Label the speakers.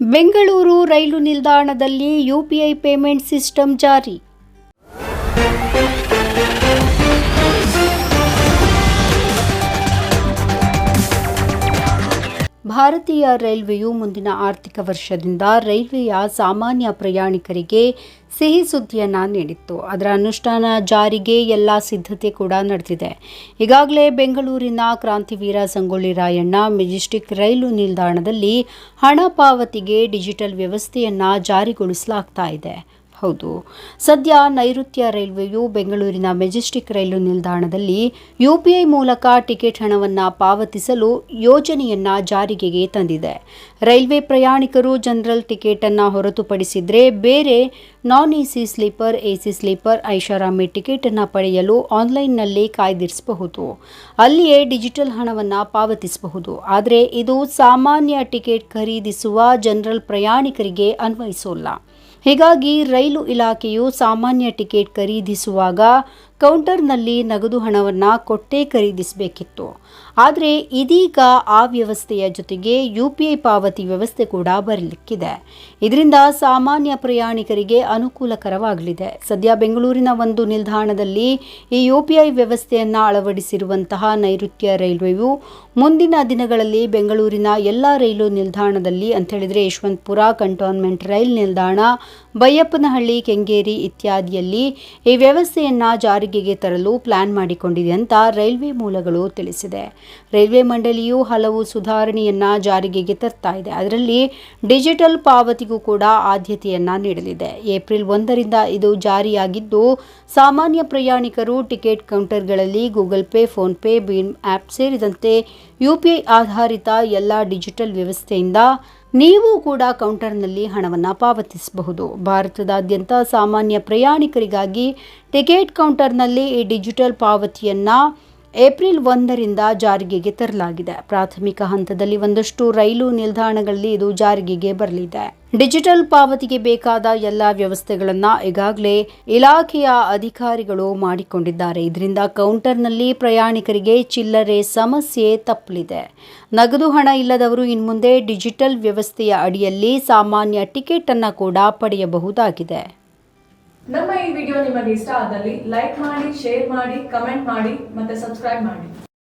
Speaker 1: ಬೆಂಗಳೂರು ರೈಲು ನಿಲ್ದಾಣದಲ್ಲಿ UPI payment system ಜಾರಿ. ಭಾರತೀಯ ರೈಲ್ವೆಯು ಮುಂದಿನ ಆರ್ಥಿಕ ವರ್ಷದಿಂದ ರೈಲ್ವೆಯ ಸಾಮಾನ್ಯ ಪ್ರಯಾಣಿಕರಿಗೆ ಸಿಹಿ ಸುದ್ದಿಯನ್ನು ನೀಡಿತ್ತು. ಅದರ ಅನುಷ್ಠಾನ ಜಾರಿಗೆ ಎಲ್ಲ ಸಿದ್ಧತೆ ಕೂಡ ನಡೆದಿದೆ. ಈಗಾಗಲೇ ಬೆಂಗಳೂರಿನ ಕ್ರಾಂತಿವೀರ ಸಂಗೊಳ್ಳಿ ರಾಯಣ್ಣ ಮೆಜೆಸ್ಟಿಕ್ ರೈಲು ನಿಲ್ದಾಣದಲ್ಲಿ ಹಣ ಪಾವತಿಗೆ ಡಿಜಿಟಲ್ ವ್ಯವಸ್ಥೆಯನ್ನು ಜಾರಿಗೊಳಿಸಲಾಗ್ತಾ ಇದೆ. ಹೌದು. ಸದ್ಯ ನೈಋತ್ಯ ರೈಲ್ವೆಯು ಬೆಂಗಳೂರಿನ ಮೆಜೆಸ್ಟಿಕ್ ರೈಲು ನಿಲ್ದಾಣದಲ್ಲಿ ಯುಪಿಐ ಮೂಲಕ ಟಿಕೆಟ್ ಹಣವನ್ನು ಪಾವತಿಸಲು ಯೋಜನೆಯನ್ನ ಜಾರಿಗೆ ತಂದಿದೆ. ರೈಲ್ವೆ ಪ್ರಯಾಣಿಕರು ಜನರಲ್ ಟಿಕೆಟ್ ಅನ್ನು ಹೊರತುಪಡಿಸಿದ್ರೆ ಬೇರೆ non AC sleeper AC sleeper, ಐಷಾರಾಮಿ ಟಿಕೆಟ್ ಅನ್ನು ಪಡೆಯಲು ಆನ್ಲೈನ್ನಲ್ಲಿ ಕಾಯ್ದಿರಿಸಬಹುದು. ಅಲ್ಲಿಯೇ ಡಿಜಿಟಲ್ ಹಣವನ್ನು ಪಾವತಿಸಬಹುದು. ಆದರೆ ಇದು ಸಾಮಾನ್ಯ ಟಿಕೆಟ್ ಖರೀದಿಸುವ ಜನರಲ್ ಪ್ರಯಾಣಿಕರಿಗೆ ಅನ್ವಯಿಸೋಲ್ಲ. ಹೀಗಾಗಿ ರೈಲು ಇಲಾಖೆಯು ಸಾಮಾನ್ಯ ಟಿಕೆಟ್ ಖರೀದಿಸುವಾಗ ಕೌಂಟರ್ನಲ್ಲಿ ನಗದು ಹಣವನ್ನು ಕೊಟ್ಟೇ ಖರೀದಿಸಬೇಕಿತ್ತು. ಆದರೆ ಇದೀಗ ಆ ವ್ಯವಸ್ಥೆಯ ಜೊತೆಗೆ ಯು ಪಿ ಐ ಪಾವತಿ ವ್ಯವಸ್ಥೆ ಕೂಡ ಬರಲಿಕ್ಕಿದೆ. ಇದರಿಂದ ಸಾಮಾನ್ಯ ಪ್ರಯಾಣಿಕರಿಗೆ ಅನುಕೂಲಕರವಾಗಲಿದೆ. ಸದ್ಯ ಬೆಂಗಳೂರಿನ ಒಂದು ನಿಲ್ದಾಣದಲ್ಲಿ ಈ ಯು ಪಿ ಐ ವ್ಯವಸ್ಥೆಯನ್ನು ಅಳವಡಿಸಿರುವಂತಹ ನೈಋತ್ಯ ರೈಲ್ವೆಯು ಮುಂದಿನ ದಿನಗಳಲ್ಲಿ ಬೆಂಗಳೂರಿನ ಎಲ್ಲ ರೈಲು ನಿಲ್ದಾಣದಲ್ಲಿ ಅಂತ ಹೇಳಿದರೆ ಯಶವಂತಪುರ ಕಂಟೋನ್ಮೆಂಟ್ ರೈಲ್ ನಿಲ್ದಾಣ ಬೈಯಪ್ಪನಹಳ್ಳಿ, ಕೆಂಗೇರಿ ಇತ್ಯಾದಿಯಲ್ಲಿ ಈ ವ್ಯವಸ್ಥೆಯನ್ನು ಜಾರಿಗೆಗೆ ತರಲು ಪ್ಲಾನ್ ಮಾಡಿಕೊಂಡಿದೆ ಅಂತ ರೈಲ್ವೆ ಮೂಲಗಳು ತಿಳಿಸಿದೆ. ರೈಲ್ವೆ ಮಂಡಳಿಯು ಹಲವು ಸುಧಾರಣೆಯನ್ನು ಜಾರಿಗೆಗೆ ತರ್ತಾ ಇದೆ. ಅದರಲ್ಲಿ ಡಿಜಿಟಲ್ ಪಾವತಿಗೂ ಕೂಡ ಆದ್ಯತೆಯನ್ನು ನೀಡಲಿದೆ. ಏಪ್ರಿಲ್ ಒಂದರಿಂದ ಇದು ಜಾರಿಯಾಗಿದ್ದು, ಸಾಮಾನ್ಯ ಪ್ರಯಾಣಿಕರು ಟಿಕೆಟ್ ಕೌಂಟರ್ಗಳಲ್ಲಿ ಗೂಗಲ್ ಪೇ, ಫೋನ್ ಪೇ, ಭೀಮ್ ಆ್ಯಪ್ ಸೇರಿದಂತೆ ಯುಪಿಐ ಆಧಾರಿತ ಎಲ್ಲ ಡಿಜಿಟಲ್ ವ್ಯವಸ್ಥೆಯಿಂದ ನೀವು ಕೂಡ ಕೌಂಟರ್ನಲ್ಲಿ ಹಣವನ್ನು ಪಾವತಿಸಬಹುದು. ಭಾರತದಾದ್ಯಂತ ಸಾಮಾನ್ಯ ಪ್ರಯಾಣಿಕರಿಗಾಗಿ ಟಿಕೆಟ್ ಕೌಂಟರ್ನಲ್ಲಿ ಈ ಡಿಜಿಟಲ್ ಪಾವತಿಯನ್ನು ಏಪ್ರಿಲ್ ಒಂದರಿಂದ ಜಾರಿಗೆಗೆ ತರಲಾಗಿದೆ. ಪ್ರಾಥಮಿಕ ಹಂತದಲ್ಲಿ ಒಂದಷ್ಟು ರೈಲು ನಿಲ್ದಾಣಗಳಲ್ಲಿ ಇದು ಜಾರಿಗೆಗೆ ಬರಲಿದೆ. ಡಿಜಿಟಲ್ ಪಾವತಿಗೆ ಬೇಕಾದ ಎಲ್ಲ ವ್ಯವಸ್ಥೆಗಳನ್ನು ಈಗಾಗಲೇ ಇಲಾಖೆಯ ಅಧಿಕಾರಿಗಳು ಮಾಡಿಕೊಂಡಿದ್ದಾರೆ. ಇದರಿಂದ ಕೌಂಟರ್ನಲ್ಲಿ ಪ್ರಯಾಣಿಕರಿಗೆ ಚಿಲ್ಲರೆ ಸಮಸ್ಯೆ ತಪ್ಪಲಿದೆ. ನಗದು ಹಣ ಇಲ್ಲದವರು ಇನ್ಮುಂದೆ ಡಿಜಿಟಲ್ ವ್ಯವಸ್ಥೆಯ ಅಡಿಯಲ್ಲಿ ಸಾಮಾನ್ಯ ಟಿಕೆಟ್ ಅನ್ನು ಕೂಡ ಪಡೆಯಬಹುದಾಗಿದೆ.
Speaker 2: ನಮ್ಮ ಈ ವಿಡಿಯೋ ನಿಮಗೆ ಇಷ್ಟ ಆದಲ್ಲಿ ಲೈಕ್ ಮಾಡಿ, ಶೇರ್ ಮಾಡಿ, ಕಮೆಂಟ್ ಮಾಡಿ ಮತ್ತೆ ಸಬ್ಸ್ಕ್ರೈಬ್ ಮಾಡಿ.